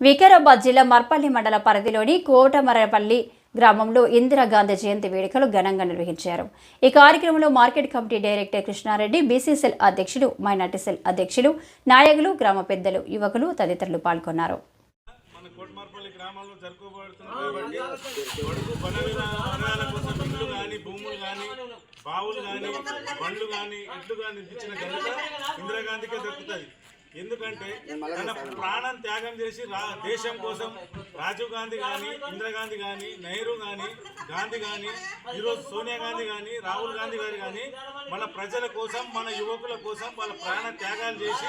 వికారాబాద్ జిల్లా మర్పల్లి మండల పరిధిలోని కోటమరపల్లి గ్రామంలో ఇందిరాగాంధీ జయంతి వేడుకలు ఘనంగా నిర్వహించారు. ఈ కార్యక్రమంలో market committee director Krishna Reddy BCCL అధ్యక్షుడు మైనార్టీ సెల్ అధ్యక్షులు నాయకులు గ్రామ పెద్దలు యువకులు తదితరులు పాల్గొన్నారు. బావులు కానీ బండ్లు కానీ ఎడ్లు కానీ ఇచ్చిన ఘనత ఇందిరాగాంధీకే దక్కుతుంది. ఎందుకంటే తన ప్రాణం త్యాగం చేసి రా దేశం కోసం రాజీవ్ గాంధీ కానీ ఇందిరాగాంధీ కానీ నెహ్రూ కానీ గాంధీ కానీ ఈరోజు సోనియా గాంధీ కానీ రాహుల్ గాంధీ గారు కానీ మన ప్రజల కోసం మన యువకుల కోసం వాళ్ళ ప్రాణ త్యాగాలు చేసి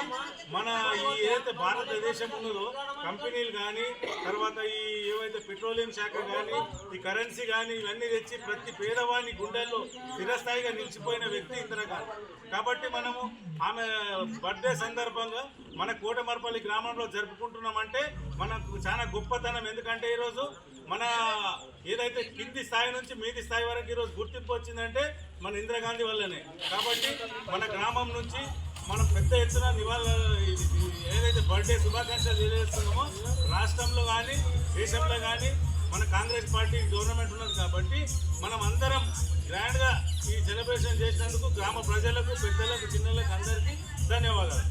మన ఈ ఏదైతే భారతదేశం ఉన్నదో కంపెనీలు కానీ తర్వాత ఈ ఏవైతే పెట్రోలియం శాఖ కానీ ఈ కరెన్సీ కానీ ఇవన్నీ తెచ్చి ప్రతి పేదవాని గుండెల్లో స్థిరస్థాయిగా నిలిచిపోయిన వ్యక్తి ఇందిరాగాంధీ కాబట్టి మనము ఆమె బర్త్డే సందర్భంగా మన కోటమరపల్లి గ్రామంలో జరుపుకుంటున్నామంటే మనకు చాలా గొప్పతనం. ఎందుకంటే ఈరోజు మన ఏదైతే కింది స్థాయి నుంచి మీది స్థాయి వరకు ఈరోజు గుర్తింపు వచ్చిందంటే మన ఇందిరాగాంధీ వల్లనే. కాబట్టి మన గ్రామం నుంచి మనం పెద్ద ఎత్తున నివాళ ఏదైతే బర్త్డే శుభాకాంక్షలు తెలియజేస్తున్నామో రాష్ట్రంలో కానీ దేశంలో కానీ మన కాంగ్రెస్ పార్టీ గవర్నమెంట్ ఉన్నది కాబట్టి మనం అందరం గ్రాండ్గా ఈ సెలబ్రేషన్ చేసినందుకు గ్రామ ప్రజలకు పెద్దలకు చిన్నలకు అందరికీ ధన్యవాదాలు.